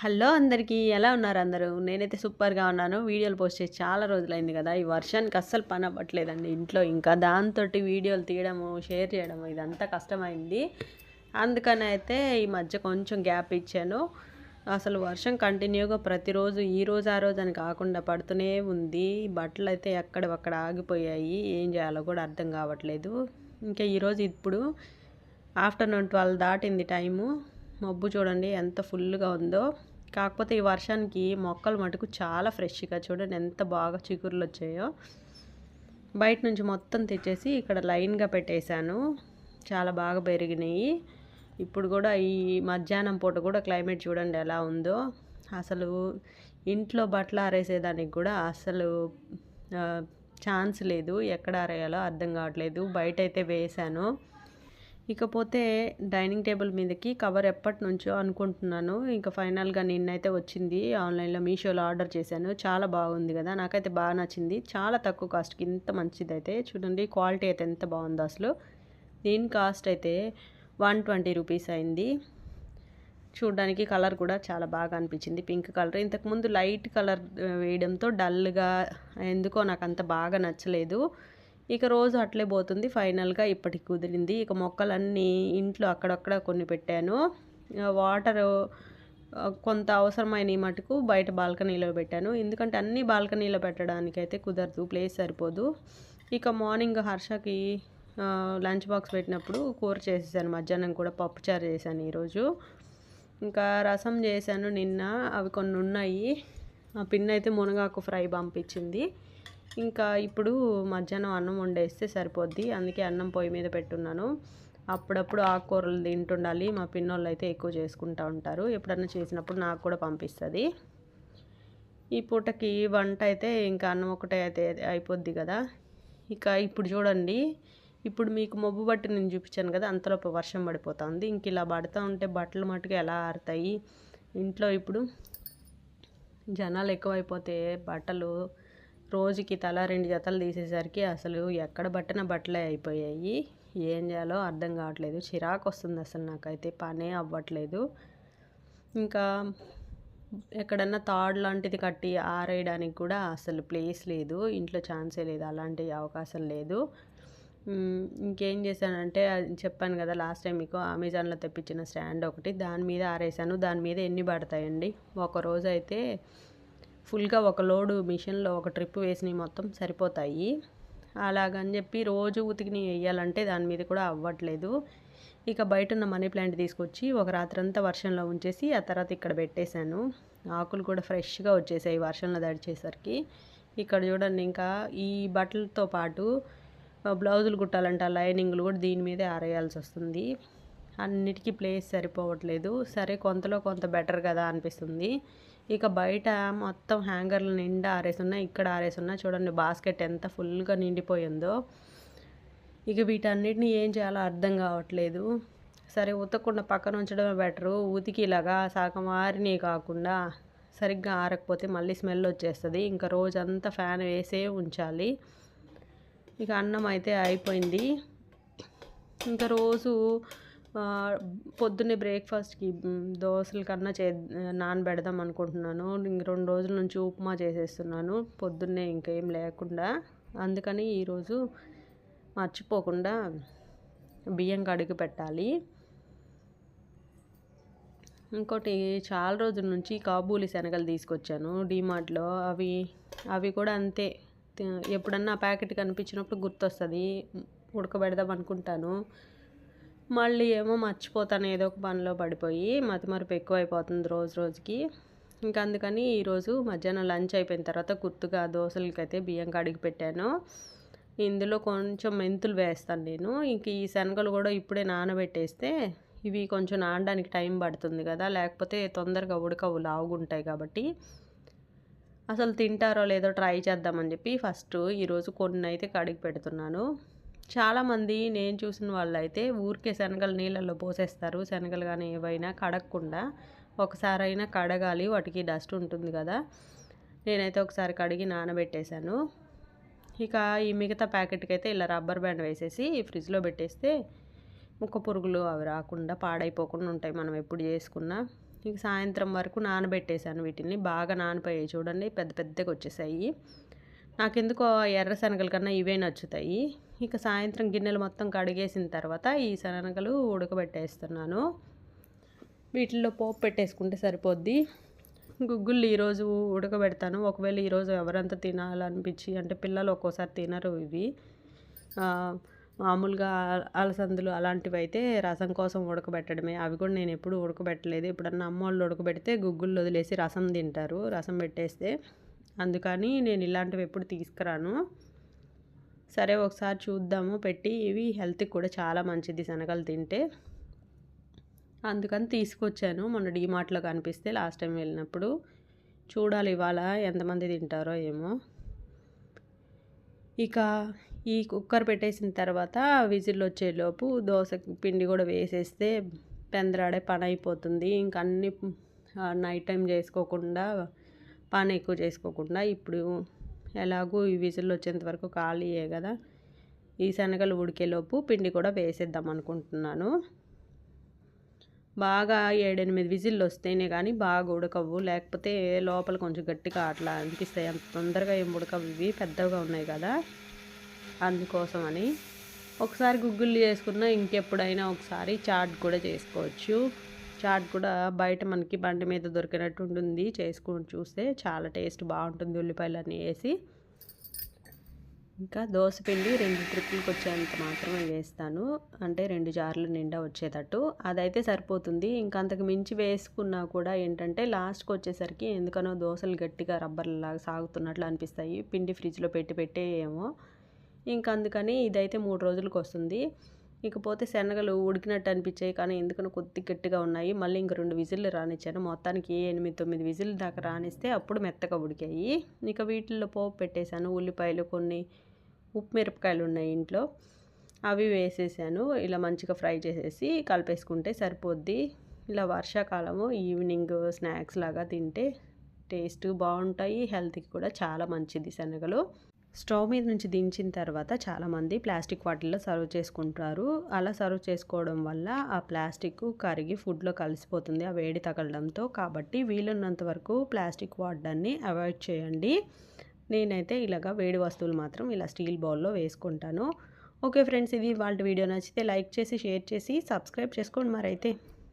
Hello అందరికీ ఎలా ఉన్నారు అందరూ? నేనైతే సూపర్గా ఉన్నాను. వీడియోలు పోస్ట్ చేసి చాలా రోజులైంది కదా. ఈ వర్షానికి అస్సలు పని అవ్వట్లేదండి ఇంట్లో. ఇంకా దాంతో వీడియోలు తీయడము షేర్ చేయడము ఇదంతా కష్టమైంది. అందుకని అయితే ఈ మధ్య కొంచెం గ్యాప్ ఇచ్చాను. అసలు వర్షం కంటిన్యూగా ప్రతిరోజు ఈ రోజు ఆ రోజు అని కాకుండా పడుతూనే ఉంది. బట్టలు అయితే ఎక్కడక్కడ ఆగిపోయాయి. ఏం చేయాలో కూడా అర్థం కావట్లేదు. ఇంకా ఈరోజు ఇప్పుడు ఆఫ్టర్నూన్ ట్వెల్వ్ దాటింది టైము. మబ్బు చూడండి ఎంత ఫుల్గా ఉందో. కాకపోతే ఈ వర్షానికి మొక్కలు మటుకు చాలా ఫ్రెష్గా చూడండి ఎంత బాగా చిగురులు వచ్చాయో. బయట నుంచి మొత్తం తెచ్చేసి ఇక్కడ లైన్గా పెట్టేశాను. చాలా బాగా పెరిగినాయి. ఇప్పుడు కూడా ఈ మధ్యాహ్నం పూట కూడా క్లైమేట్ చూడండి ఎలా ఉందో. అసలు ఇంట్లో బట్టలు ఆరేసేదానికి కూడా అసలు ఛాన్స్ లేదు. ఎక్కడ ఆరేయాలో అర్థం కావట్లేదు. బయట అయితే వేసాను ఇకపోతే డైనింగ్ టేబుల్ మీదకి కవర్ ఎప్పటి నుంచో అనుకుంటున్నాను. ఇంకా ఫైనల్గా నిన్నైతే వచ్చింది. ఆన్లైన్లో మీషోలో ఆర్డర్ చేశాను. చాలా బాగుంది కదా. నాకైతే బాగా నచ్చింది. చాలా తక్కువ కాస్ట్కి ఇంత మంచిది అయితే చూడండి క్వాలిటీ అయితే ఎంత బాగుందో అసలు. దీని కాస్ట్ అయితే వన్ ట్వంటీ రూపీస్ అయింది. చూడడానికి కలర్ కూడా చాలా బాగా అనిపించింది. Pink colour. ఇంతకుముందు లైట్ కలర్ వేయడంతో డల్గా ఎందుకో నాకు అంత బాగా నచ్చలేదు. ఇక రోజు అట్లే పోతుంది. ఫైనల్గా ఇప్పటికి కుదిరింది. ఇక మొక్కలన్నీ ఇంట్లో అక్కడక్కడ కొన్ని పెట్టాను. వాటర్ కొంత అవసరమైన మటుకు బయట బాల్కనీలో పెట్టాను. ఎందుకంటే అన్ని బాల్కనీలో పెట్టడానికి అయితే కుదరదు. ప్లేస్ సరిపోదు. ఇక మార్నింగ్ హర్షకి లంచ్ బాక్స్ పెట్టినప్పుడు కూర చేసేసాను. మధ్యాహ్నం కూడా పప్పుచారు చేశాను ఈరోజు. ఇంకా రసం చేశాను నిన్న. అవి కొన్ని ఉన్నాయి. ఆ పిన్ అయితే మునగాకు ఫ్రై పంపించింది. ఇంకా ఇప్పుడు మధ్యాహ్నం అన్నం వండేస్తే సరిపోద్ది. అందుకే అన్నం పొయ్యి మీద పెట్టున్నాను. అప్పుడప్పుడు ఆకుకూరలు తింటుండాలి. మా పిన్నోళ్ళు అయితే ఎక్కువ చేసుకుంటూ ఉంటారు. ఎప్పుడన్నా చేసినప్పుడు నాకు కూడా పంపిస్తుంది. ఈ పూటకి వంట అయితే ఇంకా అన్నం ఒకటే అయితే అయిపోద్ది కదా. ఇక ఇప్పుడు చూడండి. ఇప్పుడు మీకు మబ్బు బట్టి నేను చూపించాను కదా అంతలోపు వర్షం పడిపోతుంది. ఇంక ఇలా పడుతూ ఉంటే బట్టలు మటుకు ఎలా ఆరుతాయి? ఇంట్లో ఇప్పుడు జనాలు ఎక్కువైపోతే బట్టలు రోజుకి తల రెండు జతలు తీసేసరికి అసలు ఎక్కడ పట్టిన బట్టలే అయిపోయాయి. ఏం చేయాలో అర్థం కావట్లేదు. చిరాకు వస్తుంది అసలు నాకైతే. పనే అవ్వట్లేదు. ఇంకా ఎక్కడన్నా తాడ్ లాంటిది కట్టి ఆరేయడానికి కూడా అసలు ప్లేస్ లేదు. ఇంట్లో ఛాన్సే లేదు. అలాంటి అవకాశం లేదు. ఇంకేం చేశానంటే చెప్పాను కదా లాస్ట్ టైం మీకు అమెజాన్లో తెప్పించిన స్టాండ్ ఒకటి. దాని మీద ఆరేసాను దాని మీద ఎన్ని పడతాయండి? ఒక రోజు అయితే ఫుల్గా ఒక లోడు మిషన్లో ఒక ట్రిప్ వేసినవి మొత్తం సరిపోతాయి. అలాగని చెప్పి రోజు ఉతికిని వేయాలంటే దాని మీద కూడా అవ్వట్లేదు. ఇక బయట ఉన్న మనీ ప్లాంట్ తీసుకొచ్చి ఒక రాత్రంతా వర్షంలో ఉంచేసి ఆ తర్వాత ఇక్కడ పెట్టేశాను. ఆకులు కూడా ఫ్రెష్గా వచ్చేసాయి వర్షంలో దడిచేసరికి ఇక్కడ చూడండి ఇంకా ఈ బట్టలతో పాటు బ్లౌజులు కుట్టాలంటే లైనింగ్లు కూడా దీని మీదే ఆరేయాల్సి వస్తుంది. అన్నిటికీ ప్లేస్ సరిపోవట్లేదు. సరే కొంతలో కొంత బెటర్ కదా అనిపిస్తుంది. ఇక బయట మొత్తం హ్యాంగర్లు నిండా ఆరేసున్నాయి ఇక్కడ ఆరేసున్నాయి. చూడండి బాస్కెట్ ఎంత ఫుల్గా నిండిపోయిందో. ఇక వీటన్నిటిని ఏం చేయాలో అర్థం కావట్లేదు. సరే ఉతకకుండా పక్కన ఉంచడమే బెటరు. ఉతికి ఇలాగా సగం ఆరిని కాకుండా సరిగ్గా ఆరకపోతే మళ్ళీ స్మెల్ వచ్చేస్తుంది. ఇంకా రోజంతా ఫ్యాన్ వేసే ఉంచాలి. ఇక అన్నం అయితే అయిపోయింది. ఇంకా రోజు పొద్దున్నే బ్రేక్ఫాస్ట్కి దోశల కన్నా చే నానబెడదాం అనుకుంటున్నాను. ఇంక రెండు రోజుల నుంచి ఉప్మా చేసేస్తున్నాను. పొద్దున్నే ఇంకేం లేకుండా. అందుకని ఈరోజు మర్చిపోకుండా బియ్యం కడిగి పెట్టాలి. ఇంకోటి చాలా రోజుల నుంచి కాబూలి శనగలు తీసుకొచ్చాను. డీమార్ట్లో అవి అవి కూడా అంతే. ఎప్పుడన్నా ప్యాకెట్ కనిపించినప్పుడు గుర్తొస్తుంది. ఉడకబెడదాం అనుకుంటాను. మళ్ళీ ఏమో మర్చిపోతాను ఏదో ఒక పనిలో పడిపోయి మతిమరుపు ఎక్కువైపోతుంది రోజు రోజుకి. ఇంకా అందుకని ఈరోజు మధ్యాహ్నం లంచ్ అయిపోయిన తర్వాత గుర్తుగా దోశలకైతే బియ్యం కడిగి పెట్టాను. ఇందులో కొంచెం మెంతులు వేస్తాను నేను. ఇంక ఈ శనగలు కూడా ఇప్పుడే నానబెట్టేస్తే ఇవి కొంచెం నానడానికి టైం పడుతుంది కదా. లేకపోతే తొందరగా ఉడకవు లావుగుంటాయి కాబట్టి. అసలు తింటారో లేదో ట్రై చేద్దామని చెప్పి ఫస్ట్ ఈరోజు కొన్ని అయితే కడిగి పెడుతున్నాను. చాలామంది నేను చూసిన వాళ్ళు అయితే ఊరికే శనగలు నీళ్ళల్లో పోసేస్తారు. శనగలు కానీ ఏవైనా కడగకుండా ఒకసారి అయినా కడగాలి. వాటికి డస్ట్ ఉంటుంది కదా. నేనైతే ఒకసారి కడిగి నానబెట్టేశాను. ఇక ఈ మిగతా ప్యాకెట్కి అయితే ఇలా రబ్బర్ బ్యాండ్ వేసేసి ఫ్రిడ్జ్లో పెట్టేస్తే ముక్క పురుగులు అవి రాకుండా పాడైపోకుండా ఉంటాయి మనం ఎప్పుడు చేసుకున్నా. ఇక సాయంత్రం వరకు నానబెట్టేశాను వీటిని. బాగా నానిపోయాయి చూడండి. పెద్ద పెద్దగా వచ్చేసాయి. నాకెందుకో ఎర్ర శనగల కన్నా ఇవే నచ్చుతాయి. ఇక సాయంత్రం గిన్నెలు మొత్తం కడిగేసిన తర్వాత ఈ శనగలు ఉడకబెట్టేస్తున్నాను. వీటిల్లో పోపు పెట్టేసుకుంటే సరిపోద్ది. గుగ్గుళ్ళు ఈరోజు ఉడకబెడతాను. ఒకవేళ ఈరోజు ఎవరంతా తినాలనిపించి అంటే పిల్లలు ఒక్కోసారి తినరు ఇవి. మామూలుగా అలసందులు అలాంటివి అయితే రసం కోసం ఉడకబెట్టడమే. అవి కూడా నేను ఎప్పుడు ఉడకబెట్టలేదు. ఎప్పుడన్నా అమ్మోళ్ళు ఉడకబెడితే గుగ్గుళ్ళు వదిలేసి రసం తింటారు రసం పెట్టేస్తే. అందుకని నేను ఇలాంటివి ఎప్పుడు తీసుకురాను. సరే ఒకసారి చూద్దాము. పెట్టి ఇవి హెల్త్కి కూడా చాలా మంచిది శనగలు తింటే. అందుకని తీసుకొచ్చాను. మొన్న డీమార్ట్లో కనిపిస్తే లాస్ట్ టైం వెళ్ళినప్పుడు. చూడాలి ఇవాళ ఎంతమంది తింటారో ఏమో. ఇక ఈ కుక్కర్ పెట్టేసిన తర్వాత విజిల్ వచ్చేలోపు దోశ పిండి కూడా వేసేస్తే పెందరాడే పని అయిపోతుంది. ఇంకా అన్ని నైట్ టైం చేసుకోకుండా పని ఎక్కువ చేసుకోకుండా ఇప్పుడు ఎలాగో ఈ విజిల్ వచ్చేంత వరకు ఖాళీయే కదా. ఈ శనగలు ఉడికేలోపు పిండి కూడా వేసేద్దాం అనుకుంటున్నాను. బాగా ఏడెనిమిది విజిల్లు వస్తేనే కానీ బాగా ఉడకవు. లేకపోతే లోపల కొంచెం గట్టిగా అట్లా అనిపిస్తాయి. అంత తొందరగా ఏం ఉడకవు. ఇవి పెద్దగా ఉన్నాయి కదా. అందుకోసమని ఒకసారి గుగ్గులు చేసుకున్నా ఇంకెప్పుడైనా ఒకసారి చాట్ కూడా చేసుకోవచ్చు. చాట్ కూడా బయట మనకి బండి మీద దొరికినట్టు ఉంటుంది. చేసుకొని చూస్తే చాలా టేస్ట్ బాగుంటుంది ఉల్లిపాయలన్నీ వేసి. ఇంకా పిండి రెండు ట్రిప్పులకి వచ్చేంత మాత్రమే వేస్తాను. అంటే రెండు జార్లు నిండా వచ్చేటట్టు. అదైతే సరిపోతుంది. ఇంకా అంతకు మించి వేసుకున్నా కూడా ఏంటంటే లాస్ట్కి వచ్చేసరికి ఎందుకనో దోశలు గట్టిగా రబ్బర్లాగా సాగుతున్నట్లు అనిపిస్తాయి. పిండి ఫ్రిడ్జ్లో పెట్టి పెట్టే ఏమో ఇంకా అందుకని ఇదైతే మూడు రోజులకు వస్తుంది. ఇకపోతే శనగలు ఉడికినట్టు అనిపించాయి కానీ ఎందుకని కొద్ది గట్టిగా ఉన్నాయి. మళ్ళీ ఇంక రెండు విజిల్లు రానిచ్చాను. మొత్తానికి ఎనిమిది తొమ్మిది విజిల్ దాకా రానిస్తే అప్పుడు మెత్తగా ఉడికాయి. ఇక వీటిల్లో పోపు పెట్టేశాను. ఉల్లిపాయలు కొన్ని ఉప్పు మిరపకాయలు ఉన్నాయి ఇంట్లో. అవి వేసేసాను. ఇలా మంచిగా ఫ్రై చేసేసి కలిపేసుకుంటే సరిపోద్ది. ఇలా వర్షాకాలము ఈవినింగ్ స్నాక్స్ లాగా తింటే టేస్ట్ బాగుంటాయి. హెల్త్కి కూడా చాలా మంచిది శనగలు. స్టవ్ మీద నుంచి దించిన తర్వాత చాలామంది ప్లాస్టిక్ వాటిల్లో సర్వ్ చేసుకుంటారు. అలా సర్వ్ చేసుకోవడం వల్ల ఆ ప్లాస్టిక్ కరిగి ఫుడ్లో కలిసిపోతుంది. ఆ వేడి తగలడంతో కాబట్టి వీలున్నంత వరకు ప్లాస్టిక్ వాడడాన్ని అవాయిడ్ చేయండి. నేనైతే ఇలాగ వేడి వస్తువులు మాత్రం ఇలా స్టీల్ బౌల్లో వేసుకుంటాను. ఓకే ఫ్రెండ్స్ ఇది వాళ్ళ వీడియో నచ్చితే లైక్ చేసి షేర్ చేసి సబ్స్క్రైబ్ చేసుకోండి మరైతే.